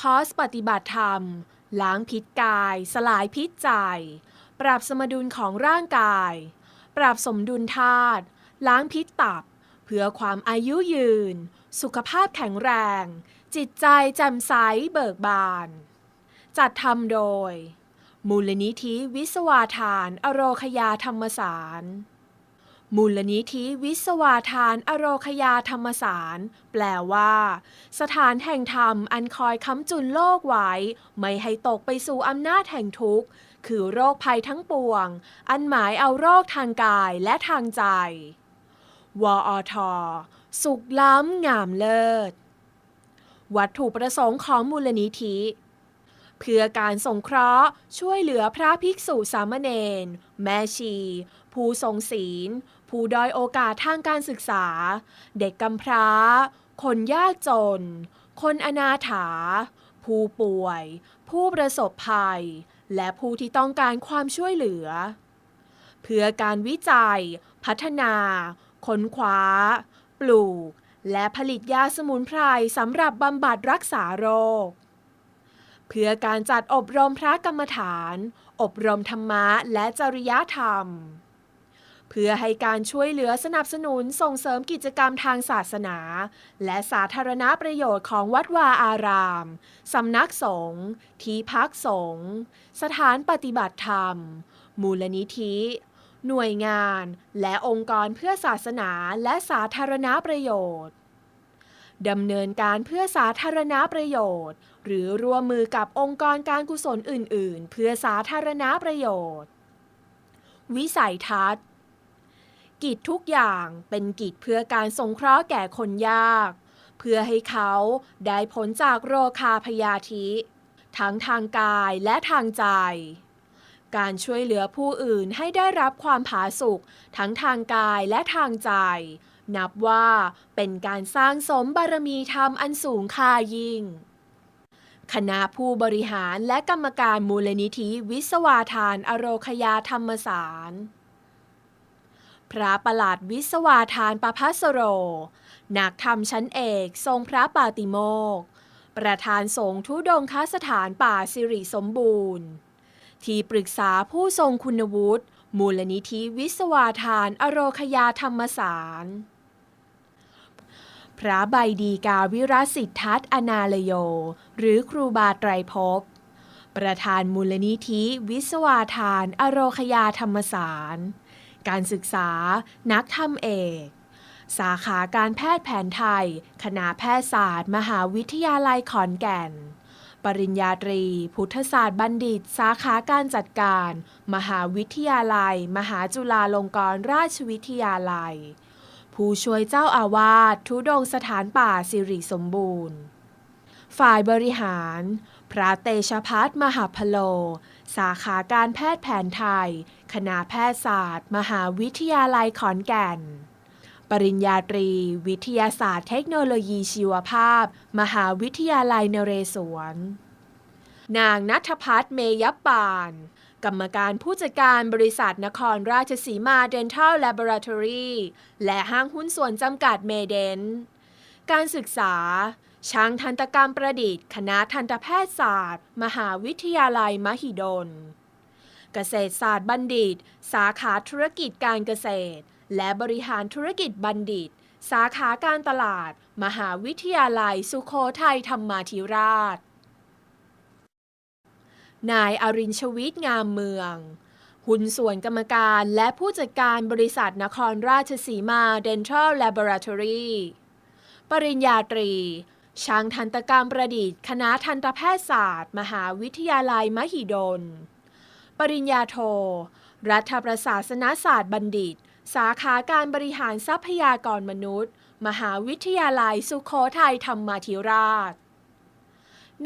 คอร์สปฏิบัติธรรม ล้างพิษกาย สลายพิษใจ ปรับสมดุลของร่างกาย ปรับสมดุลธาตุ ล้างพิษตับ เพื่อความอายุยืน สุขภาพแข็งแรง จิตใจแจ่มใสเบิกบาน จัดทำโดย มูลนิธิวิสวาทาน อโรคยาธรรมสาร มูลนิธิวิสวาทานอโรคยาธรรมสาร แปลว่า สถานแห่งธรรมอันคอยค้ำจุนโลกไว้ ไม่ให้ตกไปสู่อำนาจแห่งทุกข์ คือโรคภัยทั้งปวง อันหมายเอาโรคทางกายและทางใจ วอทสุขล้ำงามเลิศ วัตถุประสงค์ของมูลนิธิเพื่อการสงเคราะห์ช่วยเหลือพระภิกษุสามเณรแม่ชี ผู้ทรงศีล ผู้ด้อยโอกาสทางการศึกษา เด็กกำพร้า คนยากจน คนอนาถา ผู้ป่วย ผู้ประสบภัย และผู้ที่ต้องการความช่วยเหลือ เพื่อการวิจัย พัฒนา ค้นคว้า ปลูก และผลิตยาสมุนไพรสำหรับบำบัดรักษาโรค เพื่อการจัดอบรมพระกรรมฐาน อบรมธรรมะและจริยธรรม เพื่อให้การช่วยเหลือสนับสนุนส่งเสริมกิจกรรมทางศาสนา และสาธารณประโยชน์ของวัดวาอาราม สำนักสงฆ์ที่พักสงฆ์สถานปฏิบัติธรรม มูลนิธิ หน่วยงาน และองค์กรเพื่อศาสนาและสาธารณประโยชน์ดำเนินการเพื่อสาธารณประโยชน์ หรือร่วมมือกับองค์กรการกุศลอื่น ๆ เพื่อสาธารณประโยชน์ วิสัยทัศน์ กิจทุกอย่างเป็นกิจเพื่อการสงเคราะห์แก่คนยาก เพื่อให้เขาได้ผลจากโรคาพยาธิ ทั้งทางกายและทางใจ การช่วยเหลือผู้อื่นให้ได้รับความผาสุกทั้งทางกายและทางใจ นับว่าเป็นการสร้างสมบารมีธรรมอันสูงค่ายิ่งคณะผู้บริหารและกรรมการมูลนิธิวิศวาทานอโรคยาธรรมสาร พระประหลาดวิศวาทานประพัสโร นักธรรมชั้นเอกทรงพระปาติโมก ประธานสงฆ์ทุดงคสถานป่าสิริสมบูรณ์ ที่ปรึกษาผู้ทรงคุณวุฒิมูลนิธิวิศวาทานอโรคยาธรรมสาร พระใบดีกาวิรสิทธัตอนาลโย หรือครูบาไตรภพประธานมูลนิธิวิศวาทานอโรคยาธรรมสาร การศึกษา นักธรรมเอก สาขาการแพทย์แผนไทย คณะแพทยศาสตร์ มหาวิทยาลัยขอนแก่น ปริญญาตรี พุทธศาสตร์บัณฑิต สาขาการจัดการ มหาวิทยาลัย มหาจุฬาลงกรณราชวิทยาลัย ผู้ช่วยเจ้าอาวาสทุดงสถานป่าสิริสมบูรณ์ ฝ่ายบริหาร พระเตชะพัฒน์มหาพโล สาขาการแพทย์แผนไทย คณะแพทยศาสตร์ มหาวิทยาลัยขอนแก่น ปริญญาตรี วิทยาศาสตร์เทคโนโลยีชีวภาพ มหาวิทยาลัยนเรศวร นางนัทพัฒน์เมยปาน กรรมการผู้จัดการบริษัทนครราชสีมา Dental Laboratory และห้างหุ้นส่วนจำกัดเมเดน การศึกษาช่างทันตกรรมประดิษฐ์ คณะทันตแพทยศาสตร์ มหาวิทยาลัยมหิดล เกษตรศาสตร์บัณฑิต สาขาธุรกิจการเกษตร และบริหารธุรกิจบัณฑิต สาขาการตลาด มหาวิทยาลัยสุโขทัยธรรมาธิราช นายอรินชวิทย์งามเมือง หุ้นส่วนกรรมการและผู้จัดการบริษัทนครราชสีมา Dental Laboratory ปริญญาตรีช่างทันตกรรมประดิษฐ์ คณะทันตแพทยศาสตร์ มหาวิทยาลัยมหิดล ปริญญาโท รัฐประศาสนศาสตร์บัณฑิต สาขาการบริหารทรัพยากรมนุษย์ มหาวิทยาลัยสุโขทัยธรรมาธิราช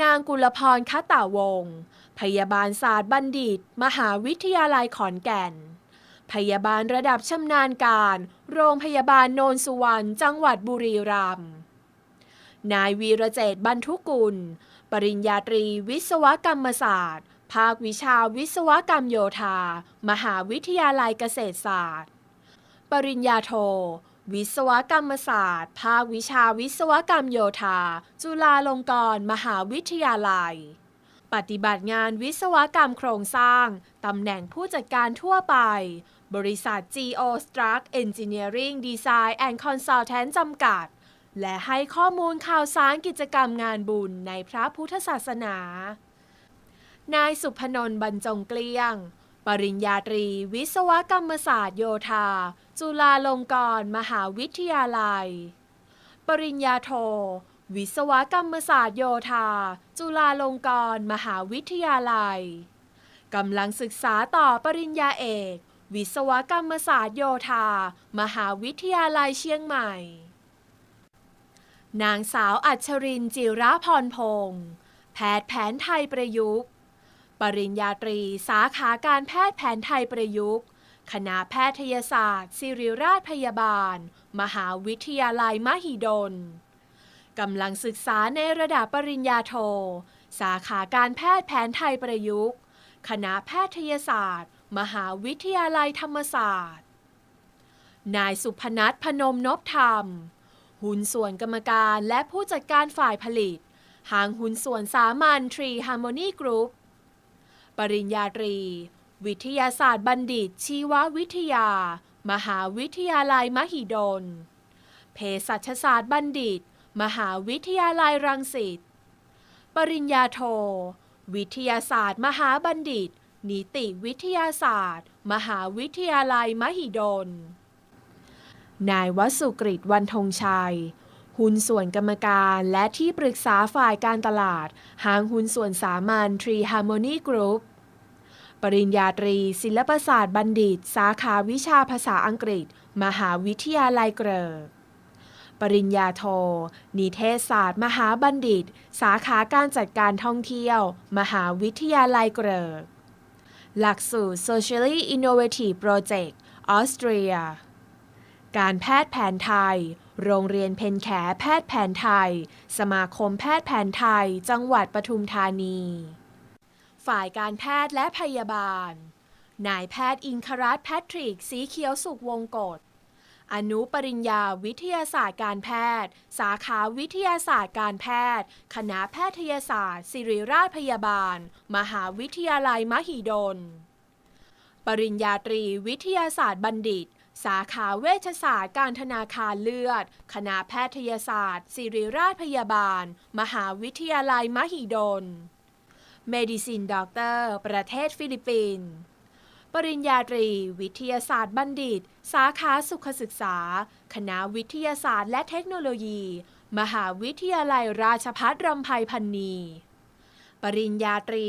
นางกุลพรคัตตาวงศ์พยาบาลศาสตร์บัณฑิต มหาวิทยาลัยขอนแก่น พยาบาลระดับชำนาญการ โรงพยาบาลโนนสุวรรณ จังหวัดบุรีรัมย์ นายวีระเจต์บรรทุกุล ปริญญาตรีวิศวกรรมศาสตร์ ภาควิชาวิศวกรรมโยธา มหาวิทยาลัยเกษตรศาสตร์ ปริญญาโท วิศวกรรมศาสตร์ ภาควิชาวิศวกรรมโยธา จุฬาลงกรณ์มหาวิทยาลัย ปฏิบัติงานวิศวกรรมโครงสร้าง ตำแหน่งผู้จัดการทั่วไป บริษัท Geo Struct Engineering Design and Consultant จำกัด และให้ข้อมูลข่าวสารกิจกรรมงานบุญในพระพุทธศาสนา นายสุพนนท์บรรจงเกลี้ยง ปริญญาตรี วิศวกรรมศาสตร์โยธา จุฬาลงกรณ์มหาวิทยาลัย ปริญญาโท วิศวกรรมศาสตร์โยธา จุฬาลงกรณ์มหาวิทยาลัยกำลังศึกษาต่อปริญญาเอก วิศวกรรมศาสตร์โยธา มหาวิทยาลัยเชียงใหม่ นางสาวอัชรินจิระพรพงศ์แพทย์แผนไทยประยุกต์ ปริญญาตรีสาขาการแพทย์แผนไทยประยุกต์ คณะแพทยศาสตร์ ศิริราชพยาบาล มหาวิทยาลัยมหิดลกำลังศึกษาในระดับปริญญาโท สาขาการแพทย์แผนไทยประยุกต์ คณะแพทยศาสตร์ มหาวิทยาลัยธรรมศาสตร์ นายสุพนัทพนมนพธรรม หุ้นส่วนกรรมการและผู้จัดการฝ่ายผลิต ห้างหุ้นส่วนสามัญทรีฮาร์โมนีกรุ๊ปปริญญาตรี วิทยาศาสตร์บัณฑิต ชีววิทยา มหาวิทยาลัยมหิดลเภสัชศาสตร์บัณฑิต มหาวิทยาลัยรังสิต ปริญญาโท วิทยาศาสตร์ มหาบัณฑิต นิติวิทยาศาสตร์ มหาวิทยาลัยมหิดล นายวสุกฤตวันธงชัย หุ้นส่วนกรรมการและที่ปรึกษาฝ่ายการตลาด ห้างหุ้นส่วนสามัญทรีฮาร์โมนีกรุ๊ปปริญญาตรี ศิลปศาสตร์บัณฑิต สาขาวิชาภาษาอังกฤษ มหาวิทยาลัยเกริกปริญญาโท นิเทศศาสตร์ มหาบัณฑิต สาขาการจัดการท่องเที่ยว มหาวิทยาลัยเกริกหลักสูตร Socially Innovative Project ออสเตรีย การแพทย์แผนไทย โรงเรียนเพนแขแพทย์แผนไทย สมาคมแพทย์แผนไทย จังหวัดปทุมธานี ฝ่ายการแพทย์และพยาบาล นายแพทย์อิงครัตแพทริก สีเขียวสุขวงกฎอนุปริญญาวิทยาศาสตร์การแพทย์ สาขาวิทยาศาสตร์การแพทย์ คณะแพทยศาสตร์ ศิริราชพยาบาล มหาวิทยาลัยมหิดล ปริญญาตรีวิทยาศาสตร์บัณฑิต สาขาเวชศาสตร์การธนาคารเลือด คณะแพทยศาสตร์ศิริราชพยาบาล มหาวิทยาลัยมหิดล Medicine Doctor ประเทศฟิลิปปินส์ ปริญญาตรี วิทยาศาสตร์บัณฑิต สาขาสุขศึกษา คณะวิทยาศาสตร์และเทคโนโลยี มหาวิทยาลัยราชภัฏรำไพพันนี ปริญญาตรี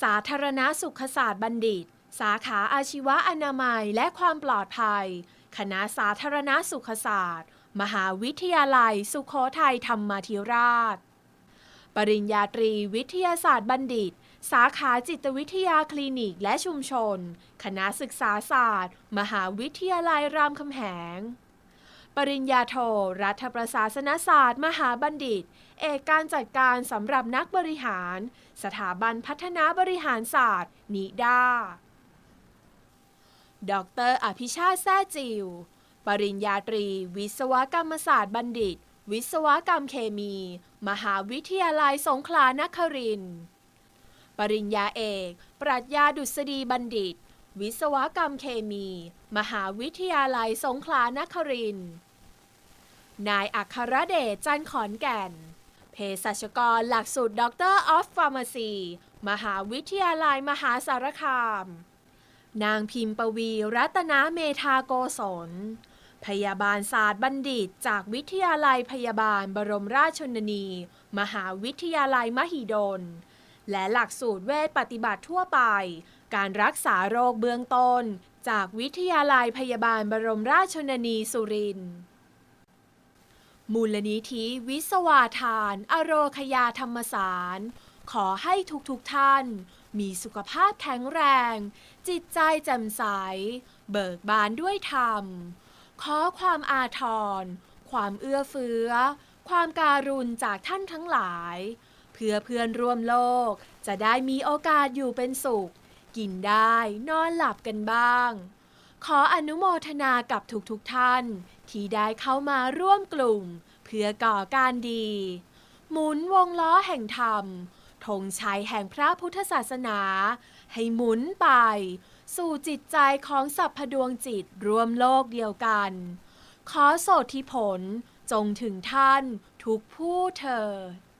สาธารณสุขศาสตร์บัณฑิต สาขาอาชีวะอนามัยและความปลอดภัย คณะสาธารณสุขศาสตร์ มหาวิทยาลัย สุโขทัยธรรมาธิราช ปริญญาตรีวิทยาศาสตร์บัณฑิต สาขาจิตวิทยาคลินิกและชุมชน คณะศึกษาศาสตร์ มหาวิทยาลัยรามคำแหง ปริญญาโท รัฐประศาสนศาสตร์ มหาบัณฑิต เอกการจัดการสำหรับนักบริหาร สถาบันพัฒนาบริหารศาสตร์ นิดา ดรอภิชาติแซ่จิว ปริญญาตรี วิศวกรรมศาสตร์บัณฑิต วิศวกรรมเคมี มหาวิทยาลัยสงขลานครินทร์ปริญญาเอก ปรัชญาดุษฎีบัณฑิต วิศวกรรมเคมี มหาวิทยาลัยสงขลานครินทร์นายอัครเดชจันทร์ขอนแก่น เภสัชกรหลักสูตรด็อกเตอร์ออฟฟาร์มาซี มหาวิทยาลัยมหาสารคาม นางพิมปวีรัตนาเมธาโกศล พยาบาลศาสตร์บัณฑิต จากวิทยาลัยพยาบาลบรมราชชนนี มหาวิทยาลัยมหิดล และหลักสูตรเวชปฏิบัติทั่วไป การรักษาโรคเบื้องต้น จากวิทยาลัยพยาบาลบรมราชชนนีสุรินทร์มูลนิธิวิศวาทาน อโรคยาธรรมสาร ขอให้ทุกๆทท่าน มีสุขภาพแข็งแรง จิตใจแจ่มใส เบิกบานด้วยธรรม ขอความอาทร ความเอื้อเฟื้อ ความการุณจากท่านทั้งหลาย เพื่อเพื่อนร่วมโลกจะได้มีโอกาสอยู่เป็นสุข กินได้นอนหลับกันบ้าง ขออนุโมทนากับทุกๆทท่าน ที่ได้เข้ามาร่วมกลุ่ม เพื่อก่อการดี หมุนวงล้อแห่งธรรม ธงชัยแห่งพระพุทธศาสนา ให้หมุนไป สู่จิตใจของสัพพดวงจิตรวมโลกเดียวกัน ขอโสธิผลจงถึงท่านทุกผู้เถิด